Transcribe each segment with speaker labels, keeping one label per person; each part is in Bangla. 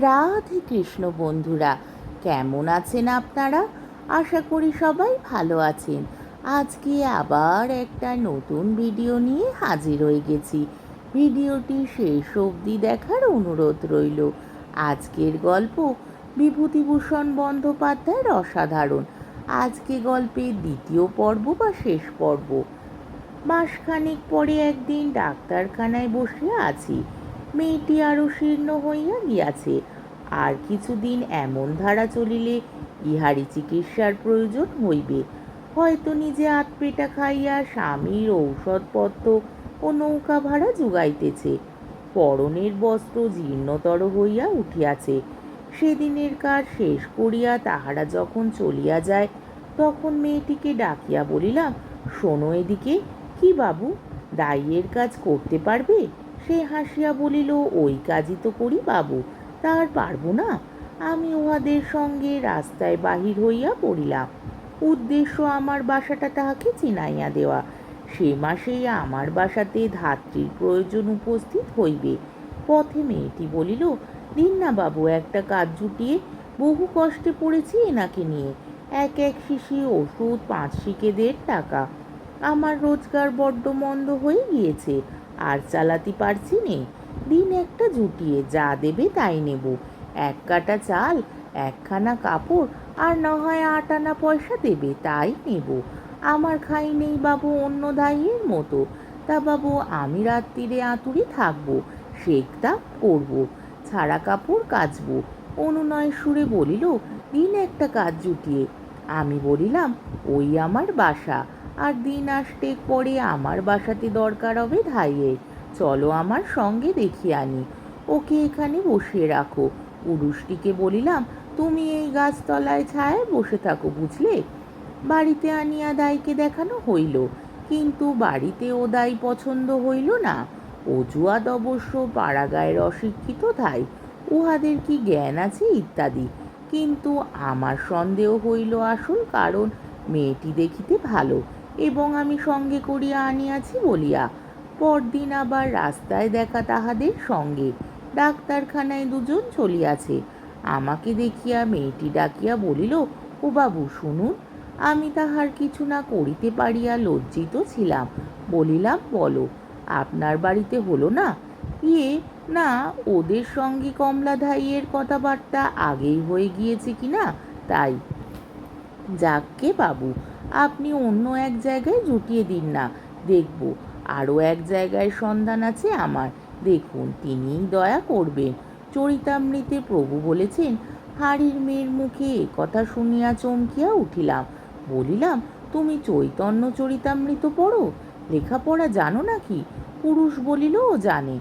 Speaker 1: রাধে কৃষ্ণ বন্ধুরা, কেমন আছেন আপনারা? আশা করি সবাই ভালো আছেন। আজকে আবার একটা নতুন ভিডিও নিয়ে হাজির হয়ে গেছি। ভিডিওটি শেষ অবধি দেখার অনুরোধ রইল। আজকের গল্প বিভূতিভূষণ বন্দ্যোপাধ্যায়ের অসাধারণ। আজকে গল্পের দ্বিতীয় পর্ব বা শেষ পর্ব। মাসখানেক পরে একদিন ডাক্তারখানায় বসে আছি। মেয়েটি আরও শীর্ণ হইয়া গিয়াছে। আর কিছুদিন এমন ধারা চলিলে ইহারি চিকিৎসার প্রয়োজন হইবে। হয়তো নিজে আতপেটা খাইয়া স্বামীর ঔষধপত্র ও নৌকা ভাড়া জুগাইতেছে পরনের বস্ত্র জীর্ণতর হইয়া উঠিয়াছে। সেদিনের কাজ শেষ করিয়া তাহারা যখন চলিয়া যায়, তখন মেয়েটিকে ডাকিয়া বলিলাম শোনো এদিকে, কি বাবু, দাইয়ের কাজ করতে পারবে? সে হাসিয়া বলিল, ওই কাজই তো করি বাবু, তার পারব না। আমি উহাদের সঙ্গে রাস্তায় বাহির হইয়া পড়িলাম। উদ্দেশ্য আমার বাসাটা তাহাকে চিনাইয়া দেওয়া। সে মাসেই আমার বাসাতে ধাত্রীর প্রয়োজন উপস্থিত হইবে। পথে মেয়েটি বলিল, দিন না বাবু, একটা কাজ জুটিয়ে বহু কষ্টে পড়েছি এনাকে নিয়ে। এক এক শিশি ওষুধ, পাঁচ শিকে দেড় টাকা। আমার রোজগার বড্ড মন্দ হয়ে গিয়েছে। আর চালাতে পারছি নে। দিন একটা জুটিয়ে, যা দেবে তাই নেব। এক কাটা চাল, একখানা কাপড়, আর না হয় আট আনা পয়সা দেবে তাই নেব। আমার খাই নেই বাবু অন্য দাইয়ের মতো। তা বাবু, আমি রাত্রিরে আতুরে থাকব শেখটা করব, ছাড়া কাপড় কাচবো। অনুনয় সুরে বলিল, দিন একটা কাজ জুটিয়ে। আমি বলিলাম, ওই আমার বাসা। আর দিন আসতে পরে আমার বাসাতে দরকার হবে ধাইয়ের। চলো আমার সঙ্গে দেখিয়ে আনি। ওকে এখানে বসিয়ে রাখো। পুরুষটিকে বলিলাম, তুমি এই গাছতলায় ছায়ায় বসে থাকো, বুঝলে? বাড়িতে আনিয়া দাইকে দেখানো হইল, কিন্তু বাড়িতে ও দাই পছন্দ হইল না। অজুয়াদ অবশ্য পাড়াগায়ের অশিক্ষিত ধাই, উহাদের কি জ্ঞান আছে ইত্যাদি? কিন্তু আমার সন্দেহ হইল আসল কারণ মেয়েটি দেখিতে ভালো। এবং আমি সঙ্গে করিয়া আনিয়াছি বলিয়া, পরদিন আবার রাস্তায় দেখা তাহাদের সঙ্গে। ডাক্তারখানায় দুজন চলিয়াছে। আমাকে দেখিয়া মেয়েটি ডাকিয়া বলিল, ও বাবু, শুনুন, আমি তাহার কিছু না করিতে পারিয়া লজ্জিত ছিলাম। বলিলাম, বলো, আপনার বাড়িতে হলো না? ইয়ে না, ওদের সঙ্গে কমলা ধাইয়ের কথাবার্তা আগেই হয়ে গিয়েছে কি না, তাই। যাককে বাবু, আপনি অন্য এক জায়গায় জুটিয়ে দিন না। দেখব আরও এক জায়গায় সন্ধান আছে আমার। দেখুন, তিনিই দয়া করবেন। চরিতামৃতে প্রভু বলেছেন, হাড়ির মেয়ের মুখে কথা শুনিয়া চমকিয়া উঠিলাম। বলিলাম, তুমি চৈতন্য চরিতামৃত পড়ো? লেখাপড়া জানো নাকি? পুরুষ বলিল ও জানে।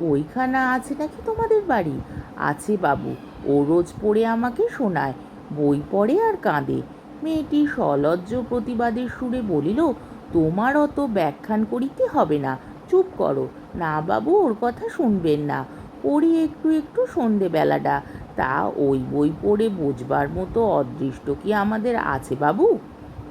Speaker 1: বইখানা আছে নাকি তোমাদের বাড়ি? আছে বাবু, ও রোজ পড়ে আমাকে শোনায়। বই পড়ে আর কাঁদে। মেয়েটি সলজ্জ প্রতিবাদের সুরে বলিল, তোমার অত ব্যাখ্যান করিতে হবে না, চুপ করো। না বাবু, ওর কথা শুনবেন না। পড়ি একটু একটু সন্ধেবেলাটা। তা ওই বই পড়ে বোঝবার মতো অদৃষ্ট কি আমাদের আছে বাবু?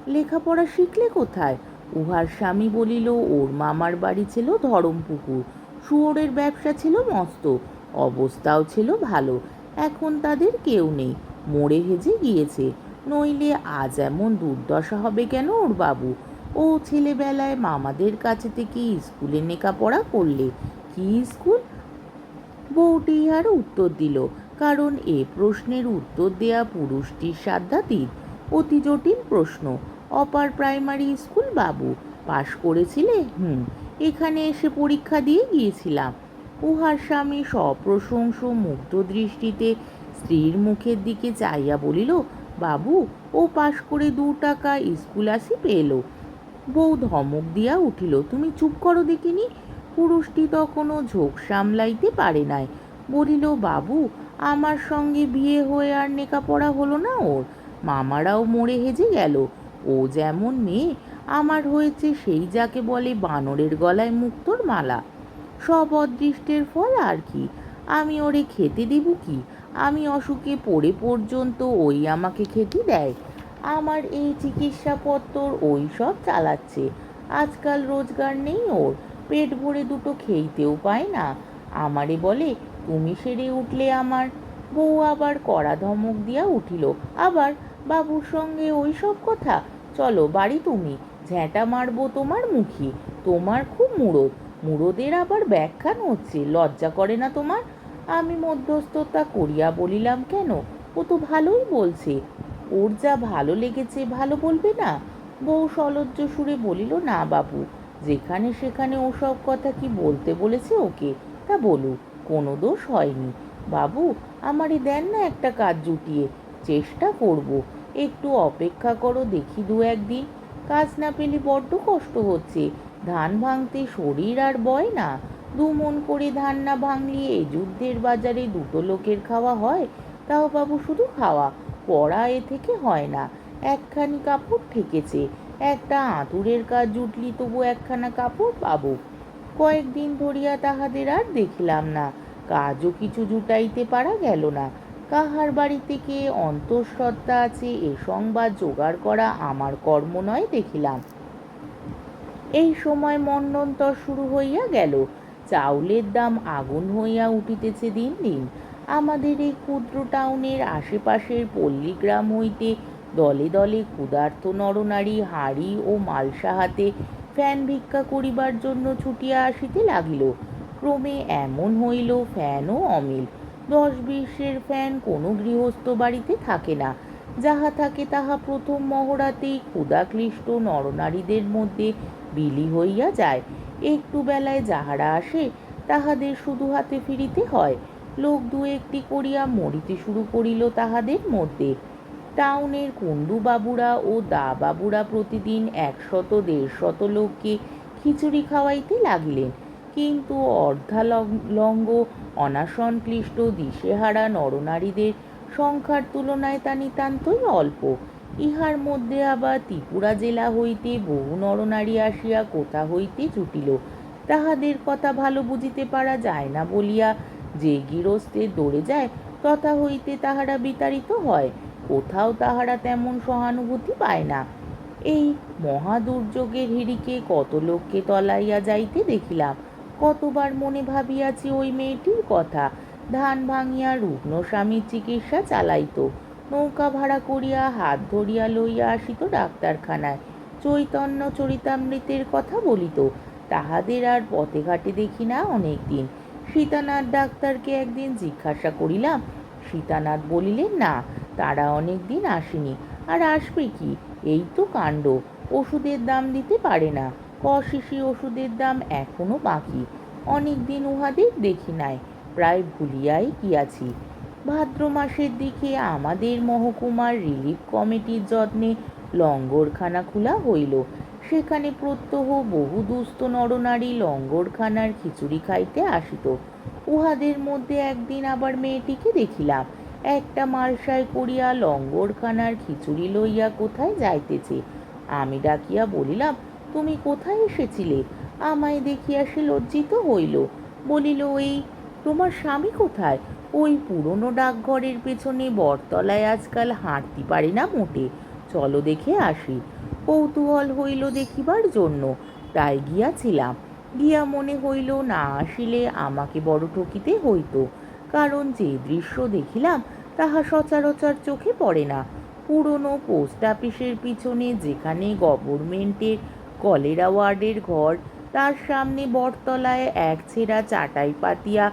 Speaker 1: লেখাপড়া শিখলে কোথায়? উহার স্বামী বলিল, ওর মামার বাড়ি ছিল ধরমপুকুর। শুয়োরের ব্যবসা ছিল মস্ত, অবস্থাও ছিল ভালো। এখন তাদের কেউ নেই। মরে হেজে গিয়েছে। নইলে আজ এমন দুর্দশা হবে কেন ওর বাবু ও ছেলেবেলায় মামাদের কাছে থেকে স্কুলে লেখাপড়া করলে কি স্কুল? বউটি ইহার উত্তর দিল, কারণ এ প্রশ্নের উত্তর দেয়া পুরুষটির সাধ্যাতীত। অতি জটিল প্রশ্ন, অপার প্রাইমারি স্কুল বাবু, পাশ করেছিলে? হুম, এখানে এসে পরীক্ষা দিয়ে গিয়েছিলাম। উহার স্বামী সপ্রশংস মুগ্ধ দৃষ্টিতে স্ত্রীর মুখের দিকে চাইয়া বলিল বাবু, ও পাশ করে দু টাকা স্কুল আসি পেল। বউ ধমক দিয়া উঠিল, তুমি চুপ করো দেখিনি, পুরুষটি তখনও ঝোঁক সামলাইতে পারে নাই। বলিল, বাবু, আমার সঙ্গে বিয়ে হয়ে আর নেকাপড়া হলো না ওর। মামারাও মরে হেজে গেল। ও যেমন মেয়ে, আমার হয়েছে সেই যাকে বলে বানরের গলায় মুক্তোর মালা। সব অদৃষ্টের ফল আর কি, আমি ওরে খেতে দেব কি? আমি অসুখে পড়ে পর্যন্ত ওই আমাকে খেতে দেয়। আমার এই চিকিৎসাপত্তর ওই সব চালাচ্ছে। আজকাল রোজগার নেই ওর। পেট ভরে দুটো খেইতেও পায় না। আমারে বলে, তুমি সেরে উঠলে আমার। বউ আবার কড়া ধমক দিয়া উঠিল। আবার, বাবুর সঙ্গে ওই সব কথা? চলো, বাড়ি তুমি। ঝ্যাঁটা মারবো তোমার মুখি। তোমার খুব মুরদ মুরদের আবার ব্যাখ্যান হচ্ছে লজ্জা করে না তোমার? আমি মধ্যস্থতা করিয়া বলিলাম, কেন? ও তো ভালোই বলছে। ওর যা ভালো লেগেছে, ভালো বলবে না? বউ সলজ্জ সুরে বলিল, না বাবু, যেখানে সেখানে ওসব কথা কি বলতে বলেছে ওকে? তা বলুক, কোনো দোষ হয়নি। বাবু আমারই দেন না একটা কাজ জুটিয়ে, চেষ্টা করব। একটু অপেক্ষা করো দেখি দু একদিন। কাজ না পেলে বড্ড কষ্ট হচ্ছে। ধান ভাঙতে শরীর আর বয় না। দু মন করে ধান না ভাঙলে এই যুদ্ধের বাজারে দুটো লোকের খাওয়া হয়, তাও বাবু শুধু খাওয়া, পড়া এ থেকে হয় না, একখানি কাপড় ঠেকেছে, একটা আঁতুরের কাজ জুটলি তবু একখানা কাপড় পাবো। কয়েকদিন ধরিয়া তাহাদের আর দেখিলাম না, কাজও কিছু জুটাইতে পারা গেল না, কাহার বাড়ি থেকে অন্তঃসত্ত্বা আছে এ সংবাদ জোগাড় করা আমার কর্ম নয় দেখিলাম। এই সময় মন্নন্তর শুরু হইয়া গেল চাউলের দাম আগুন হইয়া উঠিতেছে দিন দিন আমাদের এই ক্ষুদ্র টাউনের আশেপাশের পল্লীগ্রাম হইতে দলে দলে ক্ষুধার্ত নরনারী হাঁড়ি ও মালসা হাতে ফ্যান ভিক্ষা করিবার জন্য ছুটিয়া আসিতে লাগিল। ক্রমে এমন হইল ফ্যানও অমিল। দশ বিশের ফ্যান কোনো গৃহস্থ বাড়িতে থাকে না। যাহা থাকে তাহা প্রথম মহড়াতেই ক্ষুধাক্লিষ্ট নরনারীদের মধ্যে বিলি হইয়া যায়। একটু বেলায় যাহারা আসে, তাহাদের শুধু হাতে ফিরিতে হয়। লোক দু একটি করিয়া মরিতে শুরু করিল তাহাদের মধ্যে। টাউনের কুণ্ডু বাবুরা ও দা বাবুরা প্রতিদিন একশত, দেড়শত লোককে খিচুড়ি খাওয়াইতে লাগিলেন। কিন্তু অর্ধালঙ্গ অনাসনক্লিষ্ট দিশেহারা নরনারীদের সংখ্যার তুলনায় তা নিতান্তই অল্প। ইহার মধ্যে আবার ত্রিপুরা জেলা হইতে বহু নরনারী আসিয়া কোথা হইতে জুটিল? তাহাদের কথা ভালো বুঝিতে পারা যায় না বলিয়া যে গৃহস্থের দৌড়ে যায়, তথা হইতে তাহারা বিতাড়িত হয়, কোথাও তাহারা তেমন সহানুভূতি পায় না। এই মহা দুর্যোগের হিড়িকে কত লোককে তলাইয়া যাইতে দেখিলাম, কতবার মনে ভাবিয়াছি ওই মেয়েটির কথা। ধান ভাঙিয়া রুগ্ন স্বামীর চিকিৎসা চালাইতো। নৌকা ভাড়া করিয়া, হাত ধরিয়া লইয়া আসিত ডাক্তারখানায়। চৈতন্য চরিতামৃতের কথা বলিত, তাহাদের আর পথে ঘাটে দেখি না অনেক দিন সীতানাথ ডাক্তারকে একদিন জিজ্ঞাসা করিলাম, সীতানাথ বলিলেন, না, তারা অনেক দিন আসেনি। আর আসবে কি? এই তো কাণ্ড। ওষুধের দাম দিতে পারে না। কশিশি ওষুধের দাম এখনও বাকি। অনেক দিন উহাদের দেখি নাই। প্রায় ভুলিয়াই গিয়াছি। ভাদ্র মাসের দিকে আমাদের মহকুমার রিলিফ কমিটির যত্নে লঙ্গরখানা খোলা হইল। সেখানে প্রত্যহ বহু দুস্থ নরনারী লঙ্গরখানার খিচুড়ি খাইতে আসিত। উহাদের মধ্যে একদিন আবার মেয়েটিকে দেখিলাম। একটা মালসায় করিয়া লঙ্গরখানার খিচুড়ি লইয়া কোথায় যাইতেছে? আমি ডাকিয়া বলিলাম, তুমি কোথায় এসেছিলে? আমায় দেখিয়া সে লজ্জিত হইল। বলিল, এই, তোমার স্বামী কোথায়? ওই পুরনো ডাকঘরের পেছনে বটতলায় আজকাল হাঁটতে পারি না মোটে। চলো দেখে আসি। কৌতূহল হইল দেখিবার জন্য। তাই গিয়াছিলাম। গিয়া মনে হইল না আসিলে আমাকে বড় ঠকিতে হইতো। কারণ যে দৃশ্য দেখিলাম, তাহা সচরাচর চোখে পড়ে না। পুরনো পোস্ট অফিসের পিছনে যেখানে গভর্নমেন্টের কলেরা ওয়ার্ডের ঘর, তার সামনে বটতলায় এক ছেঁড়া চাটাই পাতিয়া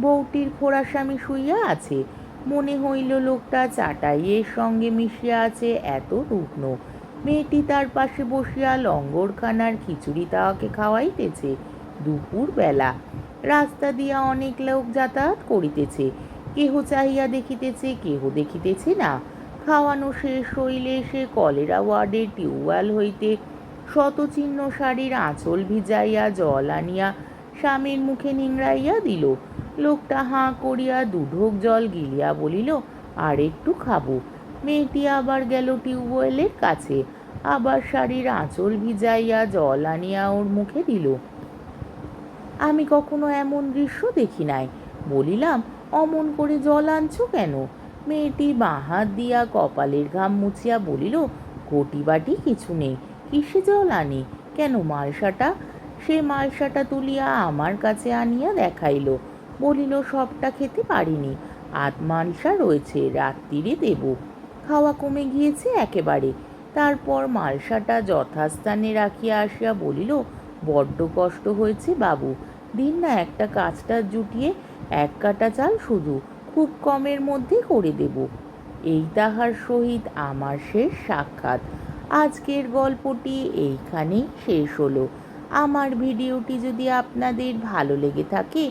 Speaker 1: বউটির খোড়াস্বামী শুইয়া আছে। মনে হইল লোকটা চাটাইয়ের সঙ্গে মিশিয়া আছে, এত রুগ্ন। মেয়েটি তার পাশে বসিয়া লঙ্গরখানার খিচুড়ি তাহাকে খাওয়াইতেছে। দুপুর বেলা রাস্তা দিয়া অনেক লোক যাতায়াত করিতেছে। কেহ চাহিয়া দেখিতেছে, কেহ দেখিতেছে না। খাওয়ানো শেষ হইলে সে কলেরা ওয়ার্ডের টিউবওয়েল হইতে শতচিহ্ন শাড়ির আঁচল ভিজাইয়া জল আনিয়া স্বামীর মুখে নিংড়াইয়া দিল। লোকটা হাঁ করিয়া দুঢোক জল গিলিয়া বলিল, আর একটু খাব। মেয়েটি আবার গেল টিউবওয়েলের কাছে। আবার শাড়ির আঁচল ভিজাইয়া জল আনিয়া ওর মুখে দিল। আমি কখনো এমন দৃশ্য দেখি নাই। বলিলাম, অমন করে জল আনছো কেন? মেয়েটি বাঁ হাত দিয়া কপালের ঘাম মুছিয়া বলিল ঘটি বাটি কিছু নেই। কিসে জল আনি? কেন মালসাটা? সে মালসাটা তুলিয়া আমার কাছে আনিয়া দেখাইল। বলিল, সবটা খেতে পারিনি। আধ মালসা রয়েছে, রাত্রিরে দেব। খাওয়া কমে গিয়েছে একেবারে। তারপর মালসাটা যথাস্থানে রাখিয়া আসিয়া বলিল, বড্ড কষ্ট হয়েছে বাবু, দিন না একটা কাজটা জুটিয়ে এক কাটা চাল শুধু খুব কমের মধ্যে করে দেব। এই তাহার সহিত আমার শেষ সাক্ষাৎ। আজকের গল্পটি এইখানেই শেষ হলো। আমার ভিডিওটি যদি আপনাদের ভালো লেগে থাকে